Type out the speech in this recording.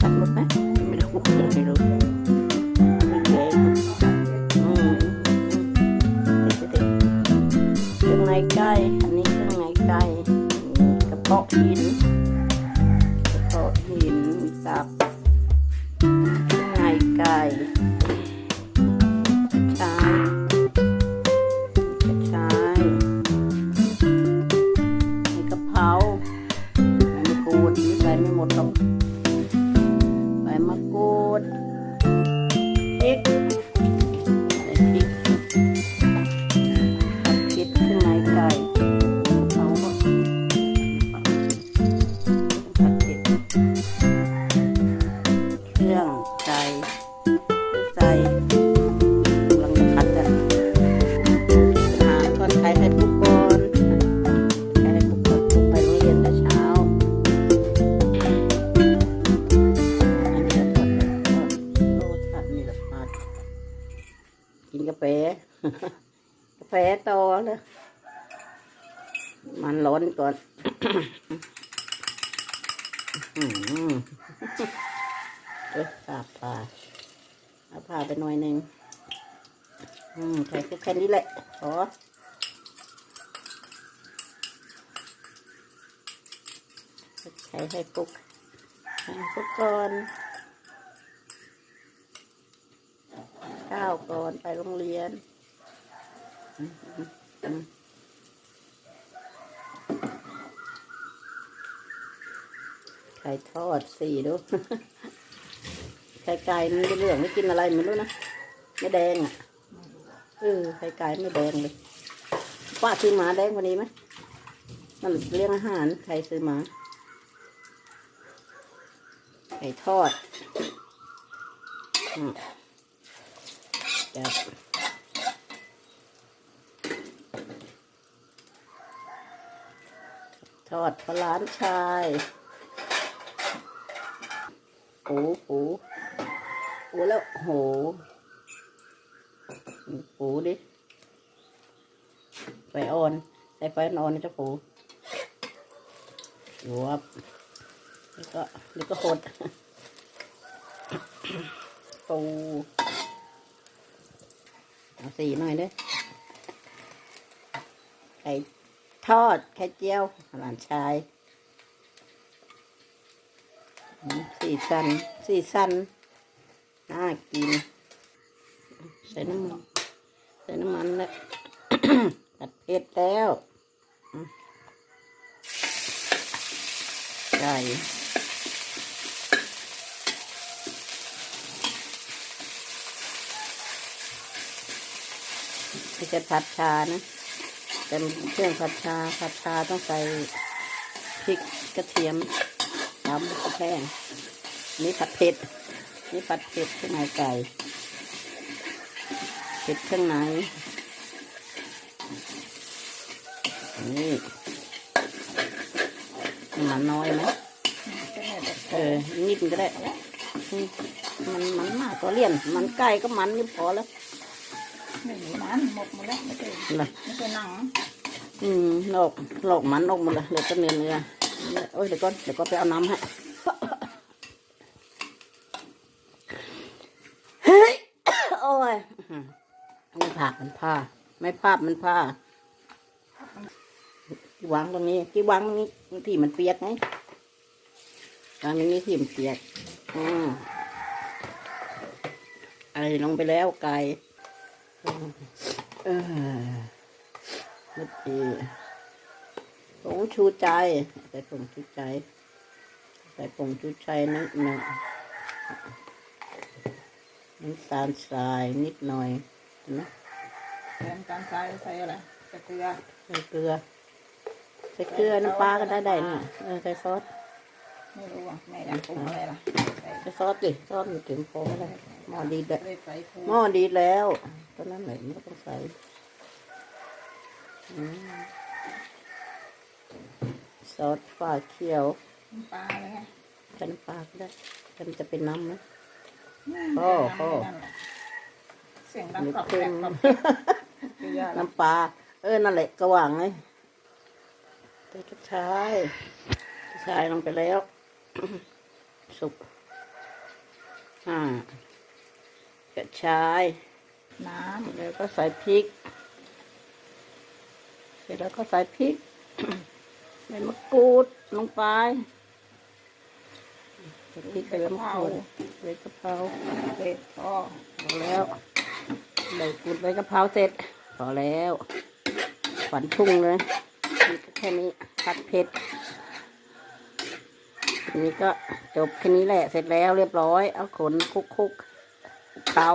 ตัดหมดไหมไม่รู้ไม่รู้ไม่เก่งอืมเด็ดๆเครื่องในไก่อันนี้เครื่องในไก่กระเพาะหิน กินกาแฟ กาแฟต่อเลยมันร้อนก่อนอื้อหือเอ้ยาบผ่าเอาผ่าไปหน่อยหนึ่งอืมใส่แค่นี้แหละขอใช้ให้ปุกให้ปุกก่อน ข้าว ก่อนไปโรงเรียนไข่ทอดสี่ดูไข่ไก่มันเหลืองไม่กินอะไรไม่รู้นะไม่แดงอะเออไข่ไก่ไม่แดงเลยป้าซื้อหมาแดงว่านี้ไหมมันเลี้ยงอาหารใครซื้อหมาไข่ทอด อืม จับทอดปลาล้านชายปูปูปูแล้วโหปูดิไฟอ่อนใส่ไฟอ่อนนะเจ้าปูหยวบแล้วก็แล้วก็หดปู เอาสีหน่อยเด้อไข่ทอดไข่เจียวหลานชายสีสันสีสันน่ากิน ใส่น้ำมันใส่น้ำมันแล้วตัดเผ็ดแล้วไก่ ไม่ใช่ผัดชานะแต่เครื่องผัดชาผัดชาต้องใส่พริกกระเทียมตำกระแพงนี่ผัดเผ็ดนี่ผัดเผ็ดข้างในไก่เผ็ดข้างในนี่มันน้อยไหมเออนิดก็ได้มมันมันมากก็เลี่ยน มันไก่ก็มันนี่พอแล้ว ไม่มีมันหมดหมดแล้วไม่ใช่นะไม่ใช่หนังอืมหลอกหลอกมันออกหมดเลยเหลือแต่เนื้อเนื้อโอ้ยเดี๋ยวก่อนเดี๋ยวก็ไปเอาน้ำให้เฮ้ยโอ้ยไม่ผ่ามันผ้า ไม่ภาพมันผ้าวางตรงนี้ที่วางตรงนี้ที่มันเปียกไงวางตรงนี้ที่มันเปียกอืมอะไรลงไปแล้วไก่ เออนิดเดียวผงชูใจใส่ผงชูใจใส่ผงชูใจนิดหน่อยน้ำตาลทรายนิดหน่อยเห็นไหมใส่น้ำตาลทรายใส่อะไรใส่เกลือใส่เกลือใส่เกลือน้ำปลาก็ได้ได้นี่เออใส่ซอสไม่รู้อะแม่อยากปรุงอะไรล่ะใส่ใส่ซอสดิซอสมันถึงพอก็ได้ หม้อดีแล้วเลยใส่ปูหม้อดีแล้วตอนนั้นไหนมันก็ต้องใส่อืมซอสฟ้าเขียวน้ำปลาเลยไงใส่น้ำปลาก็ได้แต่มันจะเป็นน้ำนะแม่พ่อพ่อนั่นแหละเสียงดังนึกกรอบถึแกรงบกรอบเกลือน้ำปลา เออ นั่นแหละกระหว่างไงใส่กระชายกระชายลงไปแล้ว สุกอ่า กระชาย น้แล้วก็ใส่พริก เสร็จแล้วก็ใส่พริกใบมะกรูดลงไปใส่พริกใส่มะกรูดใบกะเพราำเสร็จก็พอแล้วใบกรูดใบกะเพราเสร็จพอแล้วฝันทุ่งเลยนี่ก็แค่นี้ผัดเผ็ดทีนี้ก็จบแค่นี้แหละเสร็จแล้วเรียบร้อย เอาขนคุกคุก ๆเคล้า